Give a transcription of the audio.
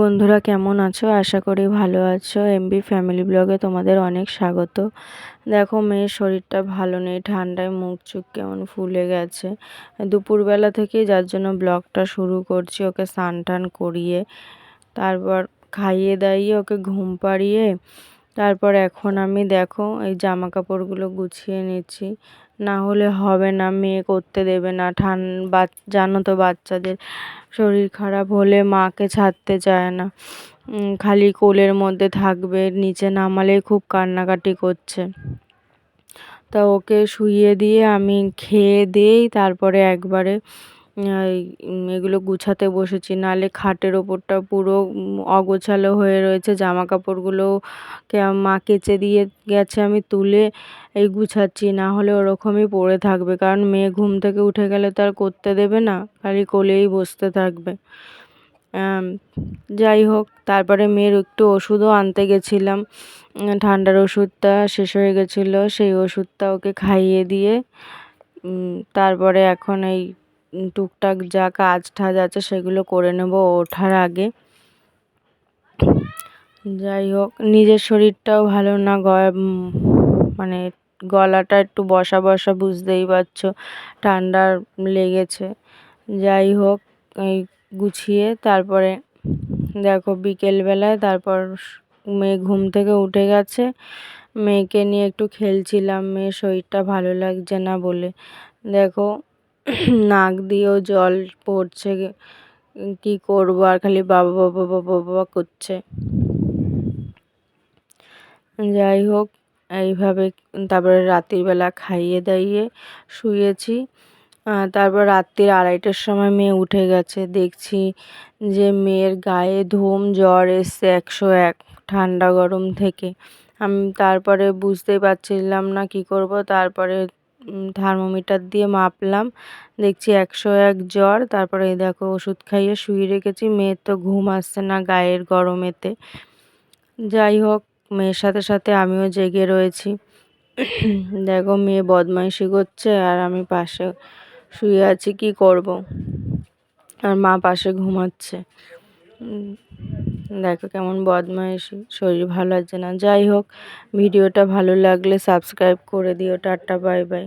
বন্ধুরা, কেমন আছো? আশা করি ভালো আছো। এমবি ফ্যামিলি ব্লগে তোমাদের অনেক স্বাগত। দেখো, মেয়ের শরীরটা ভালো নেই, ঠান্ডায় মুখ চুখ কেমন ফুলে গেছে। দুপুরবেলা থেকেই যার জন্য ব্লগটা শুরু করছি, ওকে স্নান টান করিয়ে, তারপর খাইয়ে দাইয়ে ওকে ঘুম পাড়িয়ে, তারপর এখন আমি দেখো, এই জামা কাপড়গুলো গুছিয়ে নিচ্ছি। না হলে হবে না, মেয়ে করতে দেবে না। ঠান জানো তো বাচ্চাদের শরীর খারাপ হলে মাকে ছাড়তে চায় না। খালি কোলের মধ্যে থাকবে, নিচে নামালেই খুব কান্নাকাটি করছে। তা ওকে শুইয়ে দিয়ে আমি খেয়ে দিয়েই তারপরে একবারে এগুলো গুছাতে বসেছি। নাহলে খাটের ওপরটা পুরো অগোছালো হয়ে রয়েছে। জামা কাপড়গুলো মা কেচে দিয়ে গেছে, আমি তুলে এই গুছাচ্ছি। না হলে ওরকমই পড়ে থাকবে। কারণ মেয়ে ঘুম থেকে উঠে গেলে তো আর করতে দেবে না, খালি কোলেই বসতে থাকবে। যাই হোক, তারপরে মেয়ের একটু ওষুধও আনতে গেছিলাম। ঠান্ডার ওষুধটা শেষ হয়ে গেছিল, সেই ওষুধটা ওকে খাইয়ে দিয়ে তারপরে এখন এই টুকটাক যা কাজ ঠাজ আছে সেগুলো করে নেব ওঠার আগে। যাই হোক, নিজের শরীরটাও ভালো না মানে গলাটা একটু বসা বসা, বুঝতেই পারছ, ঠান্ডা লেগেছে। যাই হোক, এই গুছিয়ে তারপরে দেখো বিকেলবেলায় তারপর মেয়ে ঘুম থেকে উঠে গেছে। মেয়েকে নিয়ে একটু খেলছিলাম মেয়ে শরীরটা ভালো লাগছে না বলে। দেখো নাক দিয়েও জল পড়ছে, কি করব আর খালি বাবা বাবা বাবা বাবা করছে। যাই হোক, এইভাবে তারপরে রাত্রিবেলা খাইয়ে দাইয়ে শুয়েছি। তারপর রাত্রির আড়াইটার সময় মেয়ে উঠে গেছে। দেখছি যে মেয়ের গায়ে ধুম, জ্বর এসছে একশো এক, ঠান্ডা গরম থেকে। আমি তারপরে বুঝতেই পারছিলাম না কি করব। তারপরে থার্মোমিটার দিয়ে মাপলাম। দেখছি একশো এক জ্বর, তারপরে এই দেখো ওষুধ খাইয়ে শুয়ে রেখেছি। মেয়ের তো ঘুম আসছে না গায়ের গরমেতে। যাই হোক, মেয়ের সাথে সাথে আমিও জেগে রয়েছি। দেখো মেয়ে বদমাইশি করছে আর আমি পাশে শুয়ে আছি, কি করব? আর মা পাশে ঘুমাচ্ছে। দেখো কেমন বদমাইশি, শরীর ভালো আছে না। যাই হোক, ভিডিওটা ভালো লাগলে সাবস্ক্রাইব করে দিও। Tata bye bye